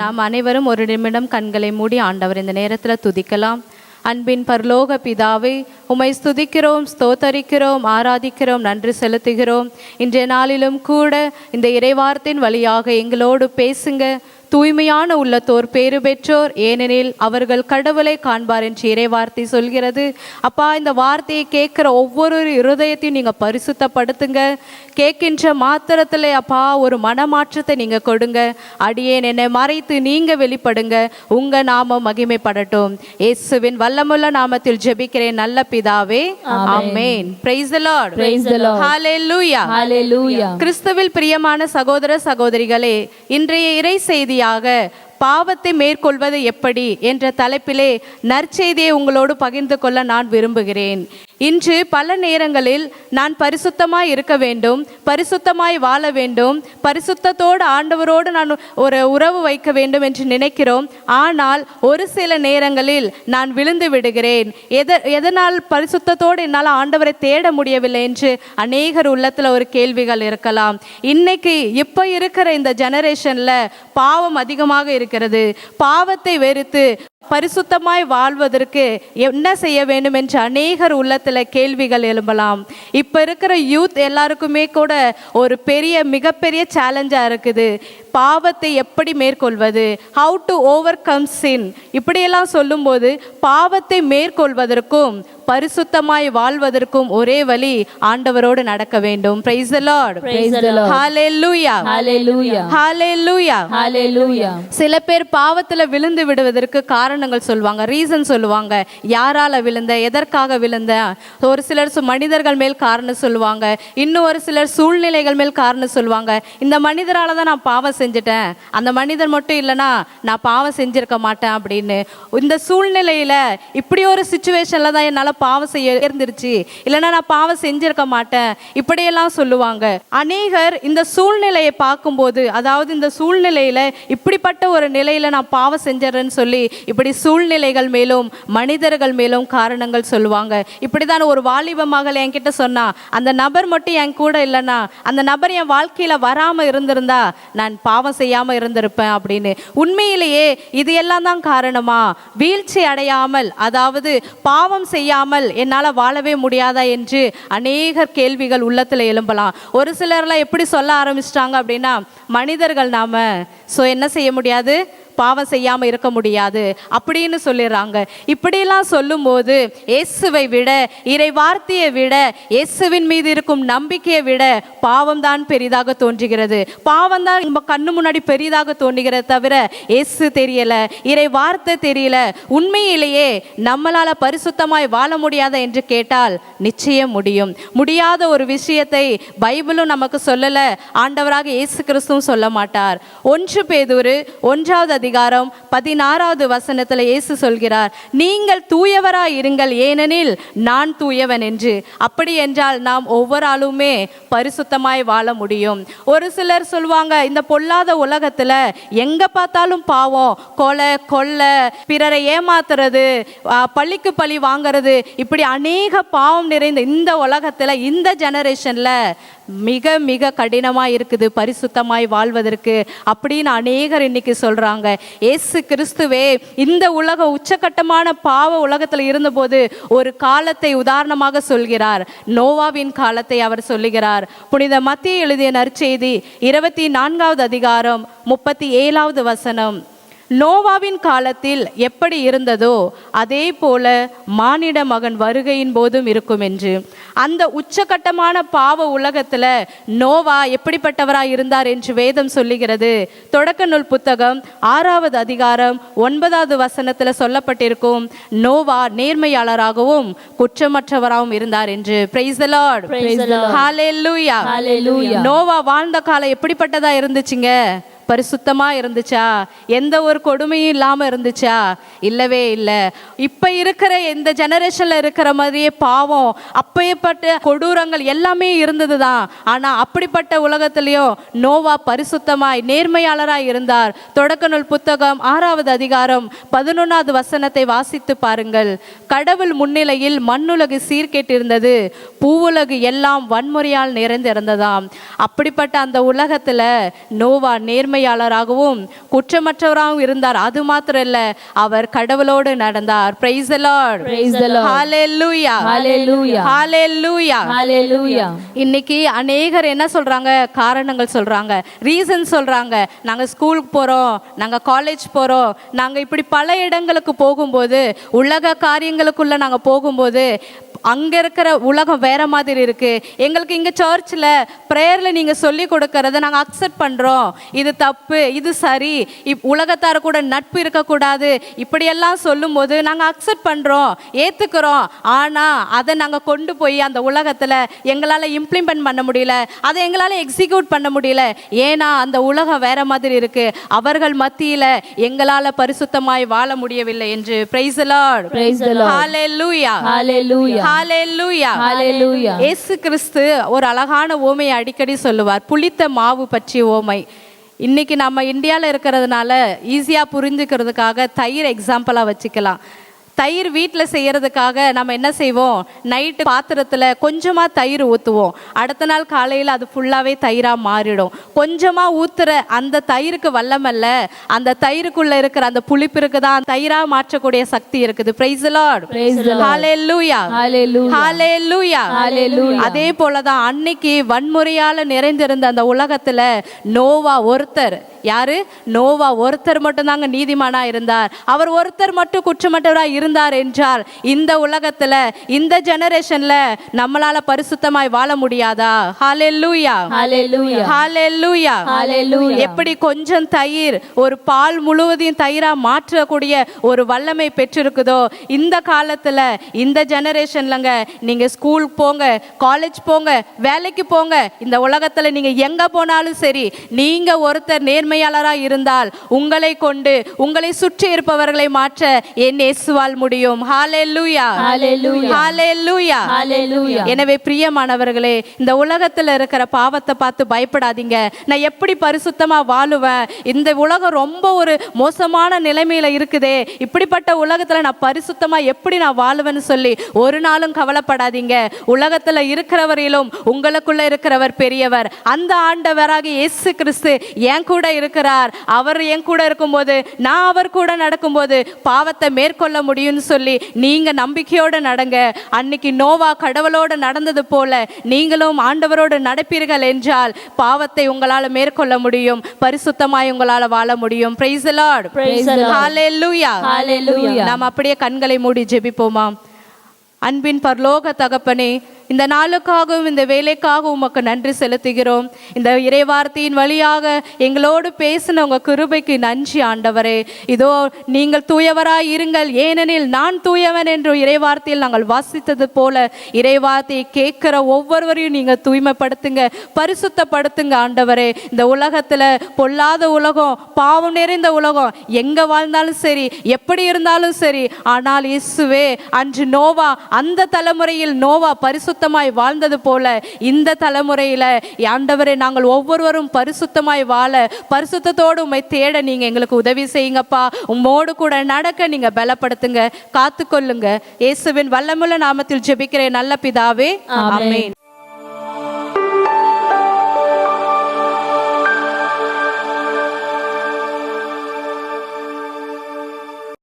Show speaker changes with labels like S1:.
S1: நாம் அனைவரும் ஒரு நிமிடம் கண்களை மூடி ஆண்டவர் இந்த நேரத்தில் துதிக்கலாம். அன்பின் பரலோக பிதாவே உமை ஸ்துதிக்கிறோம் ஸ்தோத்தரிக்கிறோம் ஆராதிக்கிறோம் நன்றி செலுத்துகிறோம். இன்றைய நாளிலும் கூட இந்த இறைவார்த்தின் வழியாக எங்களோடு பேசுங்க. தூய்மையான உள்ளத்தோர் பேறு பெற்றோர் ஏனெனில் அவர்கள் கடவுளை காண்பார் என்று இறைவார்த்தை சொல்கிறது. அப்பா இந்த வார்த்தையை கேட்குற ஒவ்வொரு இருதயத்தையும் நீங்கள் பரிசுத்தப்படுத்துங்க. கேட்கின்ற மாத்திரத்தில் அப்பா ஒரு மனமாற்றத்தை நீங்கள் கொடுங்க. அடியேன் என்னை மறைத்து நீங்கள் வெளிப்படுங்க. உங்கள் நாமம் மகிமைப்படட்டும். இயேசுவின் வல்லமுள்ள நாமத்தில் ஜெபிக்கிறேன் நல்ல பிதாவே. ஆமென். Price the Lord
S2: Praise the Lord.
S1: Hallelujah
S2: Hallelujah.
S1: கிறிஸ்துவில் பிரியமான சகோதர சகோதரிகளே இன்றைய இறை செய்தியாக பாவத்தை மேற்கொள்வது எப்படி என்ற தலைப்பிலே நற்செய்தியை உங்களோடு பகிர்ந்து கொள்ள நான் விரும்புகிறேன். இன்று பல நேரங்களில் நான் பரிசுத்தமாய் இருக்க வேண்டும் பரிசுத்தமாய் வாழ வேண்டும் பரிசுத்தத்தோடு ஆண்டவரோடு நான் ஒரு உறவு வைக்க வேண்டும் என்று நினைக்கிறோம். ஆனால் ஒரு சில நேரங்களில் நான் விழுந்து விடுகிறேன். எத எதனால் பரிசுத்தத்தோடு என்னால் ஆண்டவரை தேட முடியவில்லை என்று அநேகர் உள்ளத்தில் ஒரு கேள்விகள் இருக்கலாம். இன்னைக்கு இப்போ இருக்கிற இந்த ஜெனரேஷனில் பாவம் அதிகமாக இருக்கிறது. பாவத்தை வெறுத்து பரிசுத்தமாய் வாழ்வதற்கு என்ன செய்ய வேண்டும் என்று அநேகர் உள்ளத்தில் கேள்விகள் எழும்பலாம். இப்போ இருக்கிற யூத் எல்லாருக்குமே கூட ஒரு பெரிய மிகப்பெரிய சேலஞ்சாக இருக்குது. பாவத்தை எப்படி மேற்கொள்வது? How to overcome sin இப்படியெல்லாம் சொல்லும்போது பாவத்தை மேற்கொள்வதற்கும் பரிசுத்தமாய் வாழ்வதற்கும் ஒரே வழி ஆண்டவரோடு நடக்க வேண்டும். Price the Lord
S2: Praise the Lord.
S1: Hallelujah
S2: Hallelujah.
S1: Hallelujah
S2: Hallelujah.
S1: சில பேர் பாவத்துல விழுந்து விடுவதற்கு காரணங்கள் சொல்லுவாங்க ரீசன் சொல்லுவாங்க. யாரால விழுந்த எதற்காக விழுந்த? ஒரு சிலர் மனிதர்கள் மேல் காரணம் சொல்லுவாங்க. இன்னும் ஒரு சிலர் சூழ்நிலைகள் மேல் காரணம் சொல்லுவாங்க. இந்த மனிதரால் தான் நான் பாவம் செஞ்சுட்டேன். அந்த மனிதர் மட்டும் இல்லைனா நான் பாவம் செஞ்சிருக்க மாட்டேன் அப்படின்னு. இந்த சூழ்நிலையில இப்படி ஒரு சுச்சுவேஷன்ல தான் என்னால பாவம் செய்ய இருந்துருச்சு. இல்லைனா நான் பாவம் செஞ்சிருக்க மாட்டேன். இப்படியெல்லாம் சொல்லுவாங்க. அநேகர் இந்த சூழ்நிலையை பார்க்கும்போது அதாவது இந்த சூழ்நிலையில இப்படிப்பட்ட ஒரு நிலையில நான் பாவம் செஞ்சிடறேன்னு சொல்லி இப்படி சூழ்நிலைகள் மேலும் மனிதர்கள் மேலும் காரணங்கள் சொல்லுவாங்க. இப்படிதான் ஒரு வாலிப மகள் என்கிட்ட சொன்னா அந்த நபர் மட்டும் என் கூட இல்லைன்னா அந்த நபர் என் வாழ்க்கையில் வராமல் இருந்திருந்தா நான் பாவம் செய்யாமல் இருந்திருப்பேன் அப்படின்னு. உண்மையிலேயே இது எல்லாம் தான் காரணமா? வீழ்ச்சி அடையாமல் அதாவது பாவம் செய்யாமல் என்னால் வாழவே முடியாதா என்று அநேகர் கேள்விகள் உள்ளத்தில் எழும்பலாம். ஒரு சிலர்லாம் எப்படி சொல்ல ஆரம்பிச்சிட்டாங்க அப்படின்னா மனிதர்கள் நாம ஸோ என்ன செய்ய முடியாது? பாவம் செய்யாமல் இருக்க முடியாது. அப்படின்னு சொல்லிடுறாங்க. இப்படிலாம் சொல்லும்போது இயேசுவை விட இறை வார்த்தையை விட இயேசுவின் மீது இருக்கும் நம்பிக்கையை விட பாவம் தான் பெரிதாக தோன்றுகிறது. பாவம் தான் நம்ம கண்ணு முன்னாடி பெரிதாக தோன்றுகிறது தவிர இயேசு தெரியல இறை வார்த்தை தெரியல. உண்மையிலேயே நம்மளால பரிசுத்தமாய் வாழ முடியாத என்று கேட்டால் நிச்சயம் முடியும். முடியாத ஒரு விஷயத்தை பைபிளும் நமக்கு சொல்லல ஆண்டவராக இயேசு கிறிஸ்துவும் சொல்ல மாட்டார். ஒன்று பேதூரு ஒன்றாவது அதிகாரம் பதினாறாவது வசனத்துல இயேசு சொல்கிறார் நீங்கள் தூயவராய் இருங்கள் ஏனெனில் நான் தூயவன் என்று. அப்படி என்றால் நாம் ஒவ்வொரு ஆளுமே பரிசுத்தமாய் வாழ முடியும். ஒரு சிலர் சொல்லுவாங்க இந்த பொல்லாத உலகத்துல எங்க பார்த்தாலும் பாவம் கொலை கொள்ளை பிறரை ஏமாத்துறது பள்ளிக்கு பழி வாங்குறது இப்படி அநேக பாவம் நிறைந்த இந்த உலகத்துல இந்த ஜெனரேஷன்ல மிக மிக கடினமாக இருக்குது பரிசுத்தமாய் வாழ்வதற்கு அப்படின்னு அநேகர் இன்னைக்கு சொல்றாங்க. ஏசு கிறிஸ்துவே இந்த உலக உச்சக்கட்டமான பாவ உலகத்தில் இருந்தபோது ஒரு காலத்தை உதாரணமாக சொல்கிறார். நோவாவின் காலத்தை அவர் சொல்லுகிறார். புனித மத்திய எழுதிய நற்செய்தி இருபத்தி நான்காவது அதிகாரம் முப்பத்தி ஏழாவது வசனம். நோவாவின் காலத்தில் எப்படி இருந்ததோ அதே போல மானிட மகன் வருகையின் போதும் இருக்கும் என்று. அந்த உச்சகட்டமான பாவ உலகத்துல நோவா எப்படிப்பட்டவராய் இருந்தார் என்று வேதம் சொல்லுகிறது. தொடக்க நூல் புத்தகம் ஆறாவது அதிகாரம் ஒன்பதாவது வசனத்துல சொல்லப்பட்டிருக்கும் நோவா நேர்மையாளராகவும் குற்றமற்றவராகவும் இருந்தார் என்று. பிரைஸ். நோவா வாழ்ந்த காலம் எப்படிப்பட்டதா இருந்துச்சுங்க? பரிசுத்தமாக இருந்துச்சா? எந்த ஒரு கொடுமையும் இல்லாமல் இருந்துச்சா? இல்லவே இல்லை. இப்போ இருக்கிற இந்த ஜெனரேஷன்ல இருக்கிற மாதிரியே பாவம் அப்பேற்பட்ட கொடூரங்கள் எல்லாமே இருந்ததுதான். ஆனால் அப்படிப்பட்ட உலகத்திலையும் நோவா பரிசுத்தமாய் நேர்மையாளராக இருந்தார். தொடக்க நூல் புத்தகம் ஆறாவது அதிகாரம் பதினொன்றாவது வசனத்தை வாசித்து பாருங்கள். கடவுள் முன்னிலையில் மண்ணுலகு சீர்கேட்டிருந்தது. பூவுலகு எல்லாம் வன்முறையால் நிறைந்திருந்ததாம். அப்படிப்பட்ட அந்த உலகத்துல நோவா நேர்மை நேர்மையாளராகவும் குற்றமற்றவராகவும் இருந்தார். அது மாத்திரம் இல்ல அவர் கடவுளோடு நடந்தார். Price the lord.
S2: Praise the Lord.
S1: Hallelujah
S2: Hallelujah.
S1: Hallelujah
S2: Hallelujah.
S1: இன்னைக்கு அநேகர் என்ன சொல்றாங்க? காரணங்கள் சொல்றாங்க. ரீசன் சொல்றாங்க. நாங்க ஸ்கூலுக்கு போறோம் நாங்க காலேஜ் போறோம் நாங்க இப்படி பல இடங்களுக்கு போகும்போது உலக காரியங்களுக்குள்ள நாங்க போகும்போது அங்க இருக்கிற உலகம் வேற மாதிரி இருக்கு. எங்களுக்கு இங்க சர்ச்சில் ப்ரேயர்ல நீங்க சொல்லி கொடுக்கறத நாங்க அக்செப்ட் பண்றோம். இது தப்பு இது சரி. இப் உலகத்தார் கூட நட்பு இருக்கக்கூடாது. இப்படியெல்லாம் சொல்லும்போது நாங்க அக்செப்ட் பண்றோம் ஏத்துக்கிறோம். ஆனா அதை நாங்க கொண்டு போய் அந்த உலகத்துல எங்களால இம்ப்ளிமெண்ட் பண்ண முடியல. அதை எங்களால எக்ஸிக்யூட் பண்ண முடியல. ஏன்னா அந்த உலகம் வேற மாதிரி இருக்கு. அவர்கள் மத்தியில எங்களால பரிசுத்தமாய் வாழ முடியவில்லை என்று. Praise lord
S2: the Lord.
S1: Hallelujah. இயேசு கிறிஸ்து ஒரு அழகான ஓமையை அடிக்கடி சொல்லுவார். புளித்த மாவு பற்றி ஓமை. இன்னைக்கு நம்ம இந்தியாவில் இருக்கிறதுனால ஈஸியாக புரிஞ்சுக்கிறதுக்காக தயிர் எக்ஸாம்பிளாக வச்சுக்கலாம். தயிர் வீட்டில் செய்யறதுக்காக நம்ம என்ன செய்வோம்? நைட்டு பாத்திரத்தில் கொஞ்சமாக தயிர் ஊற்றுவோம் அடுத்த நாள் காலையில் அது ஃபுல்லாகவே தயிராக மாறிடும். கொஞ்சமாக ஊற்றுற அந்த தயிருக்கு வல்லமல்ல அந்த தயிருக்குள்ளே இருக்கிற அந்த புளிப்பிற்கு தான் தயிராக மாற்றக்கூடிய சக்தி இருக்குது. பிரைஸ். அதே போலதான் அன்னைக்கு வன்முறையால நிறைந்திருந்த அந்த உலகத்துல நோவா ஒருத்தர். யாரு? நோவா ஒருத்தர் மட்டும்தாங்க நீதிமானா இருந்தார். அவர் ஒருத்தர் மட்டும் குற்றமற்றவரா இருந்தார் என்றால் இந்த உலகத்துல இந்த ஜெனரேஷன்ல நம்மளால பரிசுத்தமாய் வாழ முடியாதா ஹalleluya. ஹalleluya. எப்படி கொஞ்சம் தயிர் ஒரு பால் முழுவதையும் தயிரா மாற்றக்கூடிய ஒரு வல்லமை பெற்றிருக்குதோ இந்த காலத்துல இந்த ஜெனரேஷன்லங்க நீங்க ஸ்கூல் போங்க காலேஜ் போங்க வேலைக்கு போங்க இந்த உலகத்துல நீங்க எங்க போனாலும் சரி நீங்க ஒருத்தர் நேர்மையாளரா இருந்தால் உங்களை கொண்டு உங்களை சுற்றி இருப்பவர்களை மாற்ற என் இயேசுவால் முடியும். எனவே பிரியமானவர்களே இந்த உலகத்துல இருக்கிற பாவத்தை பார்த்து பயப்படாதீங்க. நான் எப்படி பரிசுத்தமா வாழுவேன்? இந்த உலகம் ரொம்ப ஒரு மோசமான நிலைமையில இருக்குதே. இப்படிப்பட்ட உலகத்துல நான் பரிசுத்தமா எப்படி நான் வாழுவேன்னு சொல்லி ஒரு நாளும் கவலைப்படாதீங்க. உலகத்துல இருக்கிறவரிலும் உங்களுக்குள்ள இருக்கிறவர் பெரியவர். அந்த ஆண்டவராக இயேசு கிறிஸ்து என் கூட இருக்கிறார். அவர் என் கூட இருக்கும்போது நான் அவர் கூட நடக்கும்போது பாவத்தை மேற்கொள்ள முடியும்னு சொல்லி நீங்க நம்பிக்கையோட நடங்க. அன்னைக்கு நோவா கடவுளோடு நடந்தது போல நீங்களும் ஆண்டவரோடு நடப்பீர்கள் என்றால் பாவத்தை உங்களால மேற்கொள்ள முடியும். பரிசுத்தமாய் உங்களால வாழ முடியும். Praise lord. நாம் அப்படியே கண்களை மூடி ஜெபிப்போமா? அன்பின் பரலோக தகப்பனே இந்த நாளுக்காகவும் இந்த வேலைக்காகவும் உமக்கு நன்றி செலுத்துகிறோம். இந்த இறைவார்த்தையின் வழியாக எங்களோடு பேசின உங்கள் கிருபைக்கு நன்றி ஆண்டவரே. இதோ நீங்கள் தூயவராய் இருங்கள். ஏனெனில் நான் தூயவன் என்று இறைவார்த்தையில் நாங்கள் வாசித்தது போல இறைவார்த்தையை கேட்கிற ஒவ்வொருவரையும் நீங்க தூய்மைப்படுத்துங்க பரிசுத்தப்படுத்துங்க ஆண்டவரே. இந்த உலகத்துல பொல்லாத உலகம் பாவம் நிறைந்த உலகம் எங்க வாழ்ந்தாலும் சரி எப்படி இருந்தாலும் சரி ஆனால் இயேசுவே அன்று நோவா அந்த தலைமுறையில் நோவா பரிசுத்தமாய் வாழ்ந்தது போல இந்த தலைமுறையில ஆண்டவரே நாங்கள் ஒவ்வொருவரும் பரிசுத்தமாய் வாழ பரிசுத்தத்தோடு உம்மை தேட நீங்க எங்களுக்கு உதவி செய்யுங்கப்பா. உம்மோடு கூட நடக்க நீங்க பலப்படுத்துங்க காத்துக்கொள்ளுங்க. இயேசுவின் வல்லமுள்ள நாமத்தில் ஜெபிக்கிறேன் நல்ல பிதாவே ஆமென்.